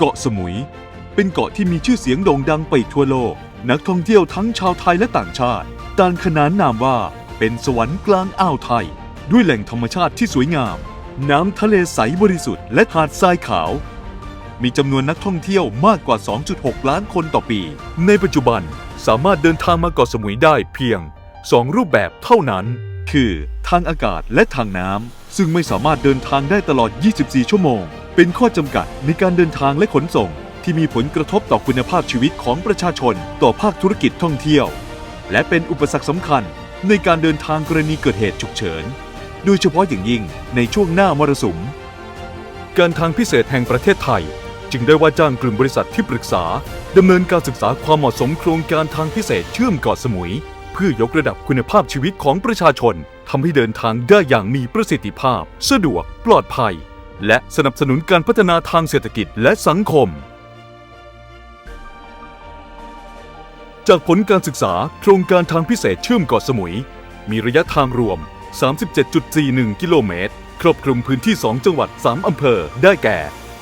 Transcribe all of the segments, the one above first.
เกาะสมุย เป็นเกาะที่มีชื่อเสียงโด่งดังไปทั่วโลก นักท่องเที่ยวทั้งชาวไทยและต่างชาติต่างขนานนามว่าเป็นสวรรค์กลางอ่าวไทย ด้วยแหล่งธรรมชาติที่สวยงาม น้ำทะเลใสบริสุทธิ์และหาดทรายขาว มีจำนวนนักท่องเที่ยวมากกว่า 2.6 ล้านคนต่อปี ในปัจจุบันสามารถเดินทางมาเกาะสมุยได้เพียง 2 รูปแบบเท่านั้น คือ ทางอากาศและทางน้ำซึ่งไม่สามารถเดินทางได้ตลอด 24 ชั่วโมง เป็นข้อจำกัดในการเดินทางและขนส่ง ที่มีผลกระทบต่อคุณภาพชีวิตของประชาชน ต่อภาคธุรกิจท่องเที่ยว และเป็นอุปสรรคสำคัญในการเดินทางกรณีเกิดเหตุฉุกเฉิน โดยเฉพาะอย่างยิ่งในช่วงหน้ามรสุม การทางพิเศษแห่งประเทศไทย จึงได้ว่าจ้างกลุ่มบริษัทที่ปรึกษาดำเนินการศึกษาความเหมาะสมโครงการทางพิเศษเชื่อมเกาะสมุย เพื่อยกระดับคุณภาพชีวิตของประชาชนทำให้เดินทางได้อย่างมีประสิทธิภาพ สะดวก ปลอดภัย และสนับสนุนการพัฒนาทางเศรษฐกิจและสังคม จากผลการศึกษาโครงการทางพิเศษเชื่อมเกาะสมุย มีระยะทางรวม 37.41 กิโลเมตร ครอบคลุมพื้นที่ 2 จังหวัด 3 อำเภอ ได้แก่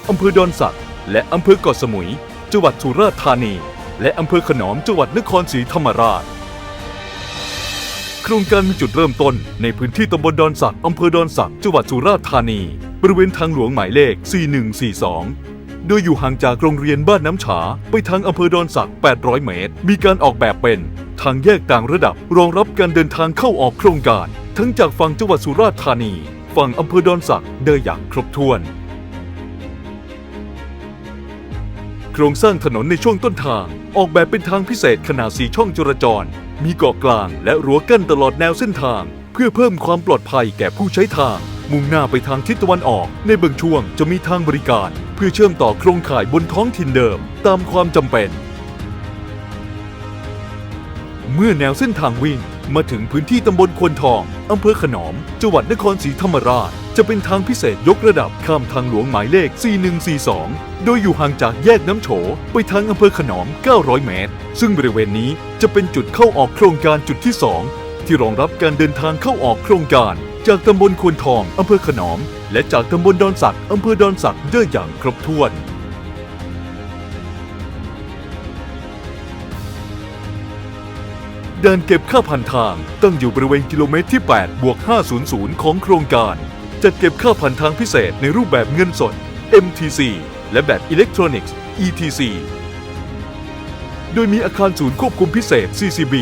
อำเภอดอนสักและอำเภอเกาะสมุย จังหวัดสุราษฎร์ธานี และอำเภอขนอมจังหวัดนครศรีธรรมราช โครงการมีจุดเริ่มต้นในพื้นที่ตำบลดอนสักอำเภอดอนสักจังหวัดสุราษฎร์ธานี บริเวณทางหลวงหมายเลข 4142 โดยอยู่ห่างจากโรงเรียนบ้านน้ำฉา ไปทางอำเภอดอนสัก 800 เมตร มีการออกแบบเป็น ทางแยกต่างระดับรองรับการเดินทางเข้าออกโครงการ ทั้งจากฝั่งจังหวัดสุราษฎร์ธานี ฝั่งอำเภอดอนสักได้อย่างครบถ้วนโครงสร้างถนนในช่วงต้นทาง ออกแบบเป็นทางพิเศษขนาดสีช่องจราจร มีเกาะกลางและรั้วกั้นตลอดแนวเส้นทาง เพื่อเพิ่มความปลอดภัยแก่ผู้ใช้ทาง มุ่งหน้าไปทางทิศตะวันออก ในบางช่วงจะมีทางบริการ เพื่อเชื่อมต่อโครงข่ายบนท้องถิ่นเดิม ตามความจำเป็น เมื่อแนวเส้นทางวิ่งมาถึงพื้นที่ตำบลควนทองอำเภอขนอม จังหวัดนครศรีธรรมราช จะเป็นทางพิเศษยกระดับข้ามทางหลวงหมายเลข 4142 โดยอยู่ห่างจากแยกน้ำโฉไปทางอำเภอขนอม 900 เมตร ซึ่งบริเวณนี้จะเป็นจุดเข้าออกโครงการจุดที่ 2 ที่รองรับการเดินทางเข้าออกโครงการ จากตำบลควนทองอำเภอขนอม และจากตำบลดอนสักอำเภอดอนสักได้อย่างครบถ้วนด่านเก็บค่าผ่านทางตั้งอยู่บริเวณกิโลเมตรที่ 8 บวก 500 ของโครงการ จัดเก็บค่าผ่านทางพิเศษในรูปแบบเงินสด MTC และแบบอิเล็กทรอนิกส์ ETC โดยมีอาคารศูนย์ควบคุมพิเศษ CCB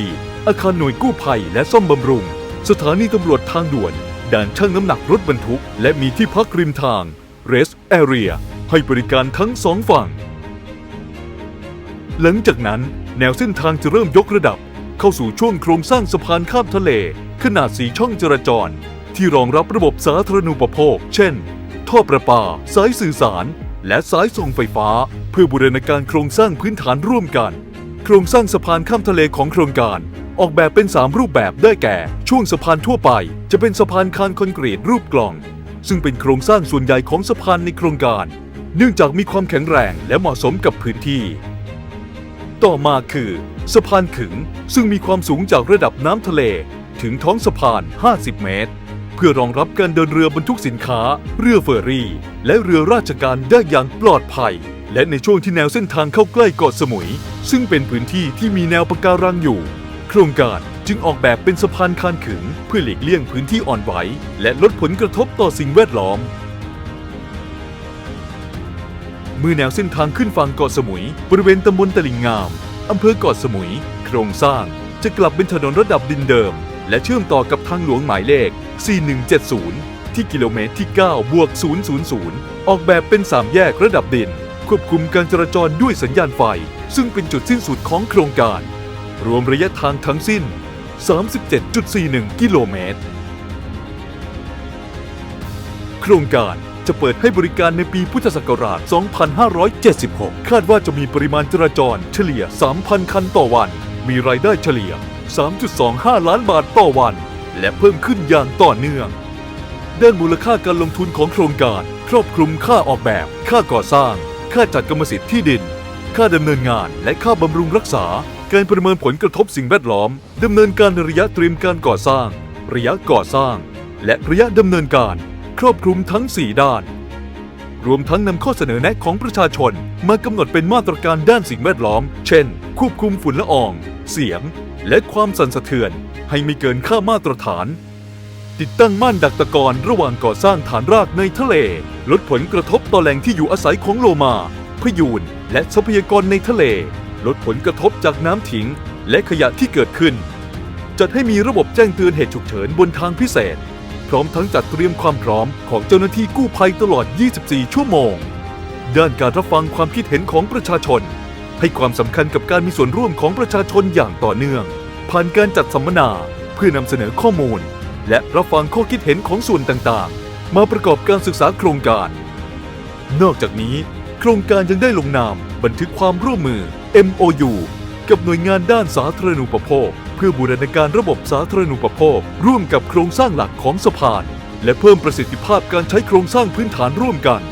อาคารหน่วยกู้ภัยและซ่อมบำรุง สถานีตำรวจทางด่วน ด่านช่างน้ำหนักรถบรรทุก และมีที่พักริมทาง Rest Area ให้บริการทั้งสองฝั่ง หลังจากนั้นแนวเส้นทางจะเริ่มยกระดับ เข้าสู่ช่วงโครงสร้างสะพานข้ามทะเล ขนาดสีช่องจราจร ที่รองรับระบบสาธารณูปโภค เช่น ท่อประปา สายสื่อสาร และสายส่งไฟฟ้า เพื่อบูรณาการโครงสร้างพื้นฐานร่วมกัน โครงสร้างสะพานข้ามทะเลของโครงการ ออกแบบเป็น 3 รูปแบบได้แก่ ช่วงสะพานทั่วไป จะเป็นสะพานคานคอนกรีตรูปกล่อง ซึ่งเป็นโครงสร้างส่วนใหญ่ของสะพานในโครงการ เนื่องจากมีความแข็งแรงและเหมาะสมกับพื้นที่ ต่อมาคือ สะพานขึงซึ่งมีความสูงจากระดับน้ำทะเลถึงท้องสะพาน 50 เมตร เพื่อรองรับการเดินเรือบรรทุกสินค้า เรือเฟอร์รี่ และเรือราชการได้อย่างปลอดภัย และในช่วงที่แนวเส้นทางเข้าใกล้เกาะสมุย ซึ่งเป็นพื้นที่ที่มีแนวปะการังอยู่ โครงการจึงออกแบบเป็นสะพานคานขึง เพื่อหลีกเลี่ยงพื้นที่อ่อนไหว และลดผลกระทบต่อสิ่งแวดล้อมเมื่อแนวเส้นทางขึ้นฝั่งเกาะสมุย บริเวณตำบลตลิ่งงาม อำเภอเกาะสมุย โครงสร้างจะกลับเป็นถนนระดับดินเดิม และเชื่อมต่อกับทางหลวงหมายเลข 4170 ที่กิโลเมตรที่ 9 บวก 000 ออกแบบเป็น3แยกระดับดิน ควบคุมการจราจรด้วยสัญญาณไฟ ซึ่งเป็นจุดสิ้นสุดของโครงการ รวมระยะทางทั้งสิ้น 37.41 กิโลเมตร โครงการจะเปิดให้บริการในปีพุทธศักราช 2576 คาดว่าจะมีปริมาณจราจรเฉลี่ย 3,000 คันต่อวัน มีรายได้เฉลี่ย 3.25 ล้านบาทต่อวัน และเพิ่มขึ้นอย่างต่อเนื่อง ด้านมูลค่าการลงทุนของโครงการ ครอบคลุมค่าออกแบบ ค่าก่อสร้าง ค่าจัดกรรมสิทธิ์ที่ดิน ค่าดำเนินงาน และค่าบำรุงรักษา การประเมินผลกระทบสิ่งแวดล้อมดำเนินการในระยะเตรียมการก่อสร้าง ระยะก่อสร้าง และระยะดำเนินการ ครอบคลุมทั้ง 4 ด้านรวมทั้งนำข้อเสนอแนะของประชาชน มากำหนดเป็นมาตรการด้านสิ่งแวดล้อม เช่น ควบคุมฝุ่นละออง เสียง และความสั่นสะเทือนให้ไม่เกินค่ามาตรฐาน ติดตั้งม่านดักตะกอนระหว่างก่อสร้างฐานรากในทะเล ลดผลกระทบต่อแหล่งที่อยู่อาศัยของโลมา พยูน และทรัพยากรในทะเล ลดผลกระทบจากน้ำทิ้ง และขยะที่เกิดขึ้น จัดให้มีระบบแจ้งเตือนเหตุฉุกเฉินบนทางพิเศษ พร้อมทั้งจัดเตรียมความพร้อมของเจ้าหน้าที่กู้ภัยตลอด 24 ชั่วโมง ด้านการรับฟังความคิดเห็นของประชาชน ให้ความสำคัญกับการมีส่วนร่วมของประชาชนอย่างต่อเนื่อง ผ่านการจัดสัมมนาเพื่อนำเสนอข้อมูล และรับฟังข้อคิดเห็นของส่วนต่างๆ มาประกอบการศึกษาโครงการ นอกจากนี้ โครงการยังได้ลงนามบันทึกความร่วมมือ MOU กับหน่วยงานด้านสาธารณูปโภค เพื่อบูรณาการระบบสาธารณูปโภค ร่วมกับโครงสร้างหลักของสะพาน และเพิ่มประสิทธิภาพการใช้โครงสร้างพื้นฐานร่วมกัน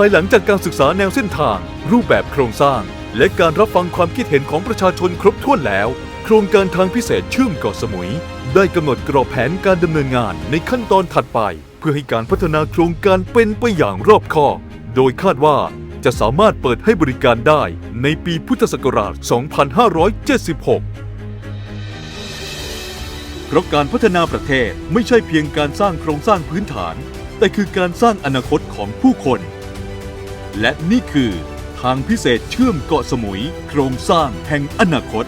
ภายหลังจากการศึกษาแนวเส้นทาง รูปแบบโครงสร้าง และการรับฟังความคิดเห็นของประชาชนครบถ้วนแล้ว โครงการทางพิเศษเชื่อมเกาะสมุย ได้กำหนดกรอบแผนการดำเนินงานในขั้นตอนถัดไป เพื่อให้การพัฒนาโครงการเป็นไปอย่างรอบคอบ โดยคาดว่าจะสามารถเปิดให้บริการได้ในปีพุทธศักราช 2576เพราะการพัฒนาประเทศไม่ใช่เพียงการสร้างโครงสร้างพื้นฐาน แต่คือการสร้างอนาคตของผู้คน และนี่คือ ทางพิเศษเชื่อมเกาะสมุย โครงสร้างแห่งอนาคต